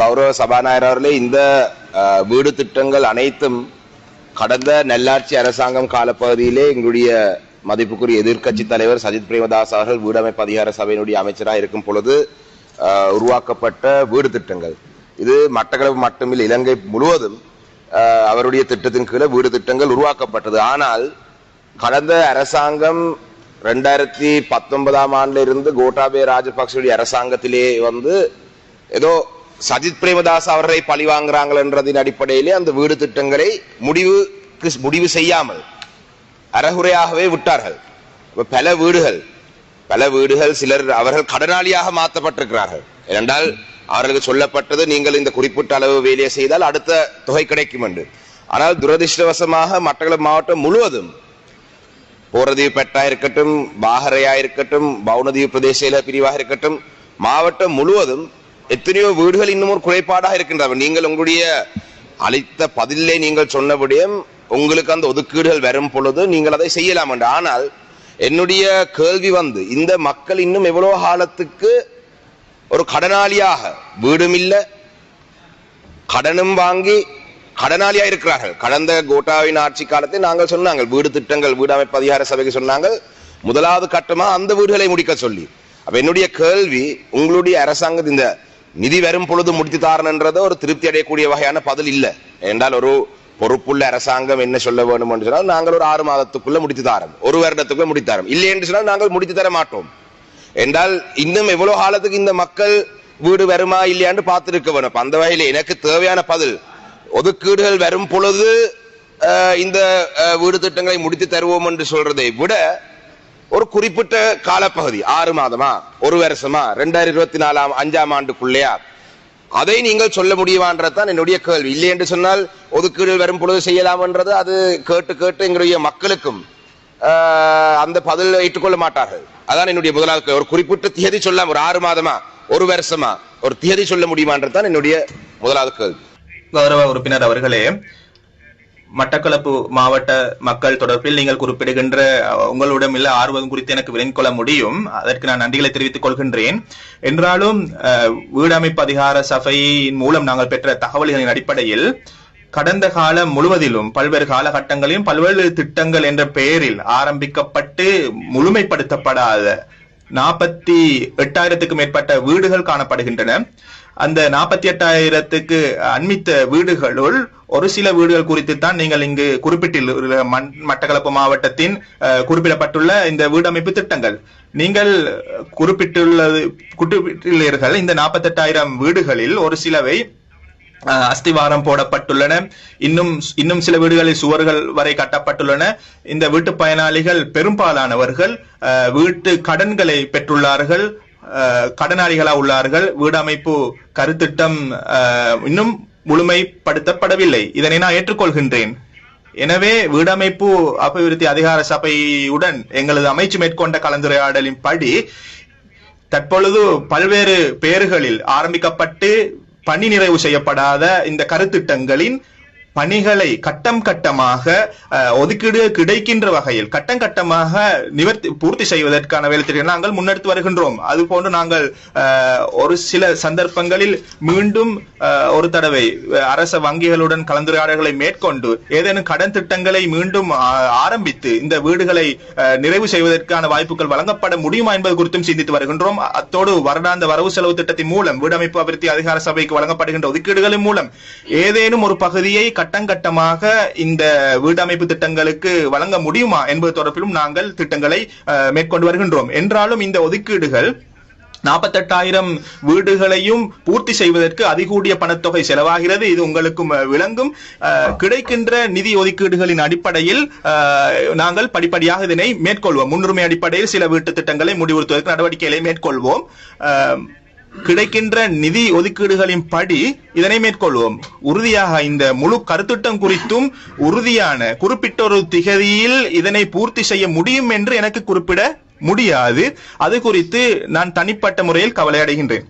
கௌரவ சபாநாயகர் அவர்களே இந்த வீடு திட்டங்கள் அனைத்தும் கடந்த நல்லாட்சி அரசாங்கம் காலப்பகுதியிலே எங்களுடைய மதிப்புக்குரிய எதிர்க்கட்சி தலைவர் சஜித் பிரேமதாஸ் அவர்கள் வீடமைப்பு அதிகார சபையினுடைய அமைச்சராக இருக்கும் பொழுது உருவாக்கப்பட்ட வீடு திட்டங்கள். இது மட்டக்களப்பு மட்டுமில்லை இலங்கை முழுவதும் அவருடைய திட்டத்தின் கீழே வீடு திட்டங்கள் உருவாக்கப்பட்டது. ஆனால் கடந்த அரசாங்கம் ரெண்டாயிரத்தி பத்தொன்பதாம் ஆண்டுல இருந்து கோட்டாபே ராஜபக்சவுடைய அரசாங்கத்திலே வந்து ஏதோ சஜித் பிரேமதாஸ் அவரை பழி வாங்குறாங்கன்றதின் அடிப்படையிலே அந்த வீடு திட்டங்களை முடிவுக்கு முடிவு செய்யாமல் அறகுறையாகவே விட்டார்கள். பல வீடுகள் பல வீடுகள் சிலர் அவர்கள் கடனாளியாக மாற்றப்பட்டிருக்கிறார்கள். ஏனென்றால் அவர்களுக்கு சொல்லப்பட்டது நீங்கள் இந்த குறிப்பிட்ட அளவு வேலையை செய்தால் அடுத்த தொகை கிடைக்கும் என்று. ஆனால் துரதிருஷ்டவசமாக மட்டக்களப்பு மாவட்டம் முழுவதும் போரதீவு பெட்டா இருக்கட்டும் பாகரையா இருக்கட்டும் பவுனதீவு பிரதேச பிரிவாக இருக்கட்டும் மாவட்டம் முழுவதும் எத்தனையோ வீடுகள் இன்னும் ஒரு குறைபாடாக இருக்கின்றன. நீங்கள் உங்களுடைய அளித்த பதிலே நீங்கள் சொன்னபடியும் உங்களுக்கு அந்த ஒதுக்கீடுகள் வரும் பொழுது நீங்கள் அதை செய்யலாம் என்று. ஆனால் என்னுடைய கேள்வி வந்து இந்த மக்கள் இன்னும் எவ்வளோ காலத்துக்கு ஒரு கடனாளியாக வீடும் இல்லை கடனும் வாங்கி கடனாளியா இருக்கிறார்கள். கடந்த கோட்டாவின் ஆட்சி காலத்தில் நாங்கள் சொன்னாங்க வீடு திட்டங்கள் வீடு அமைப்பு அதிகார சபைக்கு சொன்னாங்க முதலாவது கட்டமாக அந்த வீடுகளை முடிக்க சொல்லி. அப்ப என்னுடைய கேள்வி உங்களுடைய அரசாங்கத்தின் இந்த நிதி வரும் பொழுது முடித்து தாரணுன்றத ஒரு திருப்தி அடையக்கூடிய வகையான பதில் இல்லை. என்றால் ஒரு பொறுப்புள்ள அரசாங்கம் என்ன சொல்ல வேண்டும் என்று சொன்னால் நாங்கள் ஒரு ஆறு மாதத்துக்குள்ள முடித்து தாரோம் ஒரு வருடத்துக்குள்ள முடித்து தாரோம் இல்லை என்று சொன்னால் நாங்கள் முடித்து தர மாட்டோம். என்றால் இன்னும் எவ்வளவு காலத்துக்கு இந்த மக்கள் வீடு வருமா இல்லையான்னு பார்த்துருக்க வேணும். அந்த வகையில் எனக்கு தேவையான பதில் ஒதுக்கீடுகள் வரும் பொழுது இந்த வீடு திட்டங்களை முடித்து தருவோம் என்று சொல்றதை விட ஒரு குறிப்பிட்ட காலப்பகுதி ஆறு மாதமா ஒரு வருஷமா ரெண்டாயிரம் இருபத்தி நாலாம் அஞ்சாம் ஆண்டுக்குள்ளேயா? அதை நீங்கள் சொல்ல முடியுமான்றதுதான் என்னுடைய கேள்வி. இல்லை என்று சொன்னால் ஒதுக்கீடு வரும் பொழுது செய்யலாம்ன்றது அது கேட்டு கேட்டு எங்களுடைய மக்களுக்கும் ஆஹ், அந்த பதில் ஏற்றுக்கொள்ள மாட்டார்கள். அதான் என்னுடைய முதலாவது ஒரு குறிப்பிட்ட தியதி சொல்லலாம் ஒரு ஆறு மாதமா ஒரு வருஷமா ஒரு தியதி சொல்ல முடியுமான்றதுதான் என்னுடைய முதலாவது கேள்வி. கௌரவ உறுப்பினர் அவர்களே மட்டக்களப்பு மாவட்ட மக்கள் தொடர்பில் நீங்கள் குறிப்பிடுகின்ற உங்களிடம் உள்ள ஆர்வம் குறித்து எனக்கு விரைந்து கொள்ள முடியும். அதற்கு நான் நன்றிகளை தெரிவித்துக் கொள்கின்றேன். என்றாலும் வீடமைப்பு அதிகார சபையின் மூலம் நாங்கள் பெற்ற தகவல்களின் அடிப்படையில் கடந்த காலம் முழுவதிலும் பல்வேறு காலகட்டங்களிலும் பல்வேறு திட்டங்கள் என்ற பெயரில் ஆரம்பிக்கப்பட்டு முழுமைப்படுத்தப்படாத நாற்பத்தி எட்டாயிரத்துக்கும் மேற்பட்ட வீடுகள் காணப்படுகின்றன. அந்த நாற்பத்தி எட்டாயிரத்துக்கு அண்மித்த வீடுகளுள் ஒரு சில வீடுகள் குறித்து தான் நீங்கள் இங்கு குறிப்பிட்டுள்ள மட்டக்களப்பு மாவட்டத்தின் குறிப்பிடப்பட்டுள்ள இந்த வீடமைப்பு திட்டங்கள். நீங்கள் குறிப்பிட்டுள்ளது குறிப்பிட்டுள்ளீர்கள் இந்த நாற்பத்தெட்டாயிரம் வீடுகளில் ஒரு சிலவை அஹ், அஸ்திவாரம் போடப்பட்டுள்ளன. இன்னும் இன்னும் சில வீடுகளில் சுவர்கள் வரை கட்டப்பட்டுள்ளன. இந்த வீட்டு பயனாளிகள் பெரும்பாலானவர்கள் வீட்டு கடன்களை பெற்றுள்ளார்கள். கடனாளிகளா உள்ளார்கள். வீடமைப்பு கருத்திட்டம் இன்னும் முழுமைப்படுத்தப்படவில்லை. இதனை நான் ஏற்றுக்கொள்கின்றேன். எனவே வீடமைப்பு அபிவிருத்தி அதிகார சபையுடன் எங்களது அமைச்சு மேற்கொண்ட கலந்துரையாடலின் படி தற்பொழுது பல்வேறு பெயர்களில் ஆரம்பிக்கப்பட்டு பணி நிறைவு செய்யப்படாத இந்த கருத்திட்டங்களின் பணிகளை கட்டம் கட்டமாக ஒதுக்கீடு கிடைக்கின்ற வகையில் கட்டம் கட்டமாக நிவர்த்தி பூர்த்தி செய்வதற்கான வேலை நாங்கள் முன்னெடுத்து வருகின்றோம். அது போன்று நாங்கள் ஒரு சில சந்தர்ப்பங்களில் மீண்டும் ஒரு தடவை அரச வங்கிகளுடன் கலந்துரையாடல்களை மேற்கொண்டு ஏதேனும் கடன் திட்டங்களை மீண்டும் ஆரம்பித்து இந்த வீடுகளை அஹ், நிறைவு செய்வதற்கான வாய்ப்புகள் வழங்கப்பட முடியுமா என்பது குறித்தும் சிந்தித்து வருகின்றோம். அத்தோடு வருடாந்த வரவு செலவு திட்டத்தின் மூலம் வீடமைப்பு அபிவிருத்தி அதிகார சபைக்கு வழங்கப்படுகின்ற ஒதுக்கீடுகளின் மூலம் ஏதேனும் ஒரு பகுதியை கட்டங்கட்டமாக இந்த வீடமைப்பு திட்டங்களுக்கு வழங்க முடியுமா என்பது தொடர்பிலும் நாங்கள் திட்டங்களை மேற்கொண்டு வருகின்றோம். என்றாலும் இந்த ஒதுக்கீடுகள் நாற்பத்தெட்டாயிரம் வீடுகளையும் பூர்த்தி செய்வதற்கு அதிகூடிய பணத்தொகை செலவாகிறது. இது உங்களுக்கும் விளங்கும். கிடைக்கின்ற நிதி ஒதுக்கீடுகளின் அடிப்படையில் நாங்கள் படிப்படியாக இதனை மேற்கொள்வோம். முன்னுரிமை அடிப்படையில் சில வீட்டு திட்டங்களை முடிவுறுத்துவதற்கு நடவடிக்கைகளை மேற்கொள்வோம். அஹ், கிடைக்கின்ற நிதி ஒதுக்கீடுகளின் படி இதனை மேற்கொள்வோம். உறுதியாக இந்த முழு கருத்திட்டம் குறித்தும் உறுதியான குறிப்பிட்ட ஒரு திகதியில் இதனை பூர்த்தி செய்ய முடியும் என்று எனக்கு குறிப்பிட முடியாது. அது குறித்து நான் தனிப்பட்ட முறையில் கவலை அடைகின்றேன்